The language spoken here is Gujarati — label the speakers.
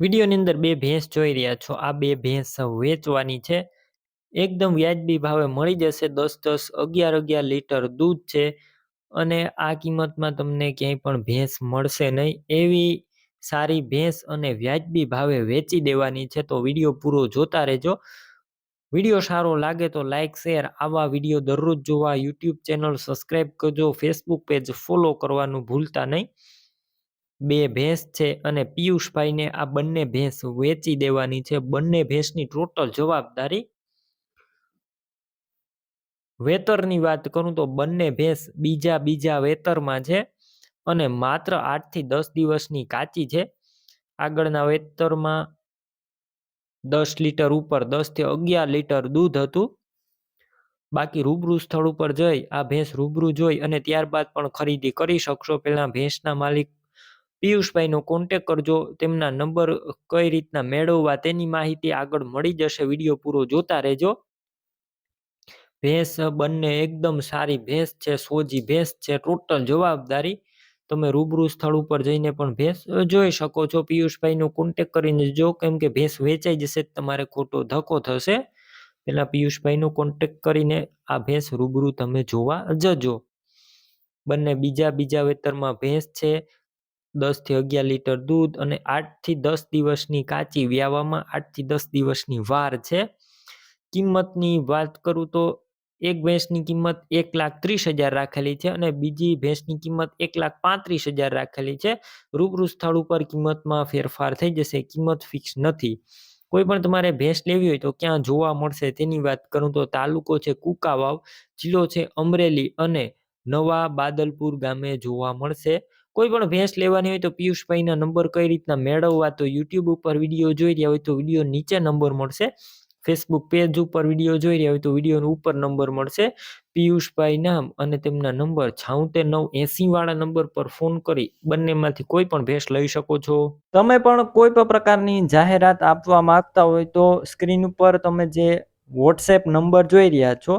Speaker 1: વિડીયોની અંદર બે ભેંસ જોઈ રહ્યા છો. આ બે ભેંસ વેચવાની છે. એકદમ વ્યાજબી ભાવે મળી જશે. દસ દસ અગિયાર અગિયાર લીટર દૂધ છે અને આ કિંમતમાં તમને ક્યાંય પણ ભેંસ મળશે નહીં. એવી સારી ભેંસ અને વ્યાજબી ભાવે વેચી દેવાની છે. તો વીડિયો પૂરો જોતા રહેજો. વીડિયો સારો લાગે તો લાઇક શેર, આવા વીડિયો દરરોજ જોવા યુટ્યુબ ચેનલ સબસ્ક્રાઈબ કરજો. ફેસબુક પેજ ફોલો કરવાનું ભૂલતા નહીં. બે ભેંસ છે અને પિયુષભાઈને આ બંને ભેંસ વેચી દેવાની છે. બંને ભેંસની ટોટલ જવાબદારી વેતરની વાત કરું તો બંને ભેંસ બીજા બીજા વેતરમાં છે અને માત્ર આઠથી દસ દિવસની કાચી છે. આગળના વેતરમાં દસ લીટર ઉપર દસથી અગિયાર લીટર દૂધ હતું. બાકી રૂબરૂ સ્થળ ઉપર જઈ આ ભેંસ રૂબરૂ જોઈ અને ત્યારબાદ પણ ખરીદી કરી શકશો. પહેલાં ભેંસના માલિક પિયુષભાઈનો કોન્ટેક કરજો. તેમના નંબર કઈ રીતના મેળવવા તેની માહિતી આગળ મળી જશે. વીડિયો પૂરો જોતા રહેજો. ભેંસ બંને એકદમ સારી ભેંસ છે, સોજી ભેંસ છે ટોટલ જવાબદારી. તમે રૂબરૂ સ્થળ ઉપર જઈને પણ ભેંસ જોઈ શકો છો. પિયુષભાઈનો કોન્ટેક કરીને જો કેમ કે ભેંસ વેચાઈ જશે તમારે ખોટો ધક્કો થશે. પેલા પિયુષભાઈનો કોન્ટેક કરીને આ ભેંસ રૂબરૂ તમે જોવા જજો. બંને બીજા બીજા વેતરમાં ભેંસ છે દસથી અગિયાર લીટર દૂધ અને આઠથી દસ દિવસની કાચી વ્યાવામાં આઠથી દસ દિવસની વાર છે. કિંમતની વાત કરું તો એક ભેંસની કિંમત એક લાખ ત્રીસ હજાર રાખેલી છે અને બીજી ભેંસની કિંમત એક લાખ પાંત્રીસ હજાર રાખેલી છે. રૂબરૂ સ્થળ ઉપર કિંમતમાં ફેરફાર થઈ જશે, કિંમત ફિક્સ નથી. કોઈ પણ તમારે ભેંસ લેવી હોય તો ક્યાં જોવા મળશે તેની વાત કરું તો તાલુકો છે કુકાવાવ, જિલ્લો છે અમરેલી અને નવા બાદલપુર ગામે જોવા મળશે. કોઈ પણ ભેંસ લેવાની હોય તો પિયુષભાઈના નંબર કઈ રીતના મેળવવા તો યુટ્યુબ ઉપર વીડિયો જોઈ રહ્યા હોય તો વીડિયો નીચે નંબર મળશે. ફેસબુક પેજ ઉપર વીડિયો જોઈ રહ્યા હોય તો વિડીયોનો ઉપર નંબર મળશે. પિયુષભાઈ નામ અને તેમના નંબર છાઉતેર નવ એસી વાળા નંબર પર ફોન કરી બંનેમાંથી કોઈ પણ ભેંસ લઈ શકો છો. તમે પણ કોઈ પણ પ્રકારની જાહેરાત આપવા માંગતા હોય તો સ્ક્રીન ઉપર તમે જે વોટ્સએપ નંબર જોઈ રહ્યા છો